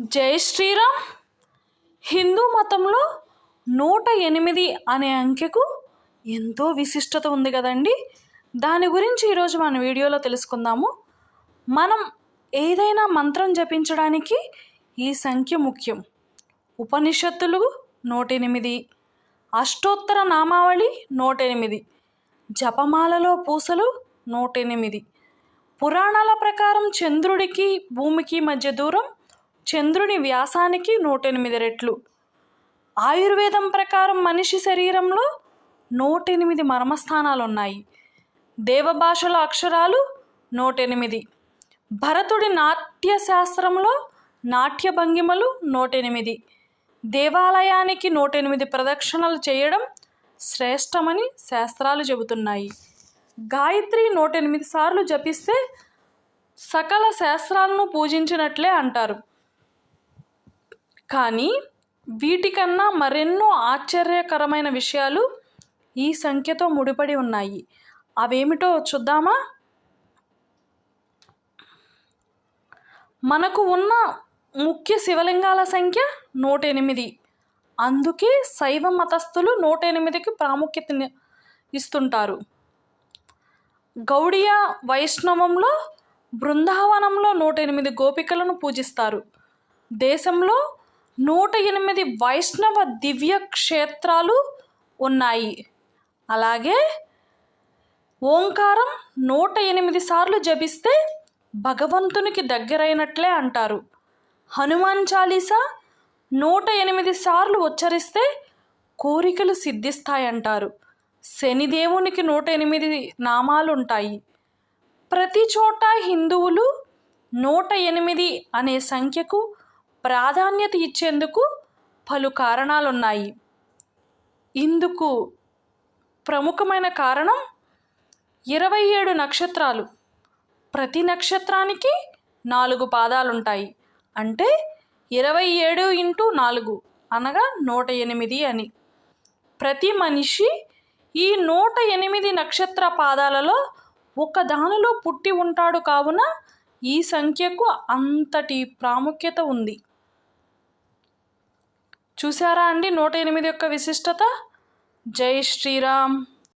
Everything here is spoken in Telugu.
జై శ్రీరామ్. హిందూ మతంలో నూట ఎనిమిది అనే అంకెకు ఎంతో విశిష్టత ఉంది కదండి. దాని గురించి ఈరోజు మన వీడియోలో తెలుసుకుందాము. మనం ఏదైనా మంత్రం జపించడానికి ఈ సంఖ్య ముఖ్యం. ఉపనిషత్తులు నూట ఎనిమిది అష్టోత్తర నామావళి నూట ఎనిమిది జపమాలలో పూసలు నూట ఎనిమిది పురాణాల ప్రకారం చంద్రుడికి భూమికి మధ్య దూరం చంద్రుని వ్యాసానికి నూటెనిమిది రెట్లు. ఆయుర్వేదం ప్రకారం మనిషి శరీరంలో నూటెనిమిది మర్మస్థానాలు ఉన్నాయి దేవభాషల అక్షరాలు నూటెనిమిది. భరతుడి నాట్య శాస్త్రంలో నాట్య భంగిమలు నూటెనిమిది. దేవాలయానికి నూటెనిమిది ప్రదక్షిణలు చేయడం శ్రేష్టమని శాస్త్రాలు చెబుతున్నాయి. గాయత్రి నూటెనిమిది సార్లు జపిస్తే సకల శాస్త్రాలను పూజించినట్లే అంటారు. కానీ వీటికన్నా మరెన్నో ఆశ్చర్యకరమైన విషయాలు ఈ సంఖ్యతో ముడిపడి ఉన్నాయి. అవేమిటో చూద్దామా? మనకు ఉన్న ముఖ్య శివలింగాల సంఖ్య నూట ఎనిమిది అందుకే శైవ మతస్థులు నూట ఎనిమిదికి ప్రాముఖ్యత ఇస్తుంటారు. గౌడియ వైష్ణవంలో బృందావనంలో నూట ఎనిమిది గోపికలను పూజిస్తారు. దేశంలో నూట ఎనిమిది వైష్ణవ దివ్య క్షేత్రాలు ఉన్నాయి. అలాగే ఓంకారం నూట ఎనిమిది సార్లు జపిస్తే భగవంతునికి దగ్గరైనట్లే అంటారు. హనుమాన్ చాలీసా నూట ఎనిమిది సార్లు ఉచ్చరిస్తే కోరికలు సిద్ధిస్తాయంటారు. శనిదేవునికి నూట ఎనిమిది నామాలు ఉంటాయి ప్రతి చోట హిందువులు నూట ఎనిమిది అనే సంఖ్యకు ప్రాధాన్యత ఇచ్చేందుకు పలు కారణాలున్నాయి. ఇందుకు ప్రముఖమైన కారణం ఇరవై ఏడు నక్షత్రాలు. ప్రతి నక్షత్రానికి నాలుగు పాదాలుంటాయి. అంటే ఇరవై ఏడు ఇంటూ నాలుగు అనగా నూట ఎనిమిది అని. ప్రతి మనిషి ఈ నూట ఎనిమిది నక్షత్ర పాదాలలో ఒక దానిలో పుట్టి ఉంటాడు కావున ఈ సంఖ్యకు అంతటి ప్రాముఖ్యత ఉంది. చూసారా అండి నూట ఎనిమిది యొక్క విశిష్టత? జై శ్రీరామ్.